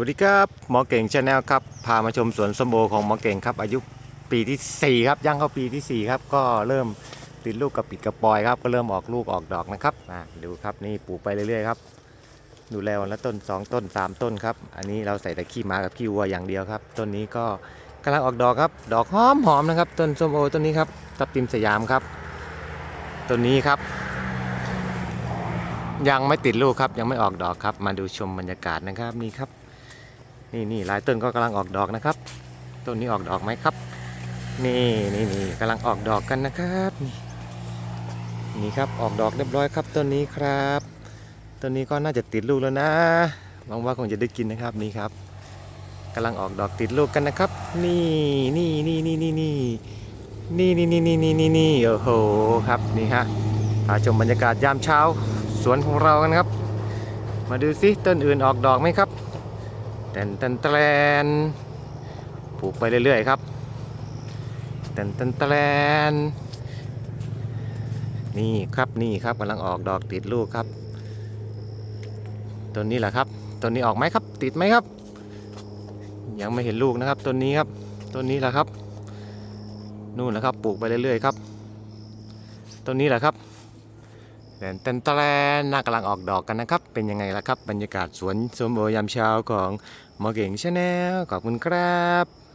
วัสดีครับหมอเก่งชาแนลครับพามาชมสวนสมโบของหมอเก่งครับอายุปีที่ 4 ครับย่างเข้าปีที่ 4 ครับ ก็เริ่มติดลูกกับปิดกระปอยครับก็เริ่มออกลูกออกดอกนะครับอ่าดูครับนี่ปลูกไปเรื่อยๆครับดูแลวันละต้น 2 ต้น 3 ต้นครับอันนี้เราใส่แต่ขี้หมากับขี้วัวอย่างเดียวครับต้นนี้ก็กำลังออกดอกครับ ดอกหอมหอมนะครับต้นส้มโอต้นนี้ครับทับทิมสยามครับต้นนี้ครับ ยังไม่ติดลูกครับยังไม่ออกดอกครับ มาดูชมบรรยากาศนะครับนี่ครับ นี่นี่หลายต้นก็กำลังออกดอกนะครับ ต้นนี้ออกดอกไหมครับ นี่นี่นี่กำลังออกดอกกันนะครับนี่นี่ครับออกดอกเรียบร้อยครับต้นนี้ครับต้นนี้ก็น่าจะติดลูกแล้วนะหวังว่าคงจะได้กินนะครับนี่ครับกำลังออกดอกติดลูกกันนะครับ นี่นี่นี่นี่นี่นี่นี่นี่นี่นี่นี่นี่นี่โอ้โหครับนี่ฮะพาชมบรรยากาศยามเช้า สวนของเรากันครับ มาดูซิต้นอื่นออกดอกไหมครับ ตนแตนแตนปลูกไปเรื่อยๆครับแตนแตนแตนนี่ครับนี่ครับกำลังออกดอกติดลูกครับต้นนี้แหละครับต้นนี้ออกไหมครับ ติดไหมครับ ยังไม่เห็นลูกนะครับต้นนี้ครับต้นนี้แหละครับ นู่นแหละครับปลูกไปเรื่อยๆครับต้นนี้แหละครับ แตนแตนแตนน่ากำลังออกดอกกันนะครับ เป็นยังไงล่ะครับ บรรยากาศสวนสมโอยามเช้าของหมอเก่งชาแนลขอบคุณครับ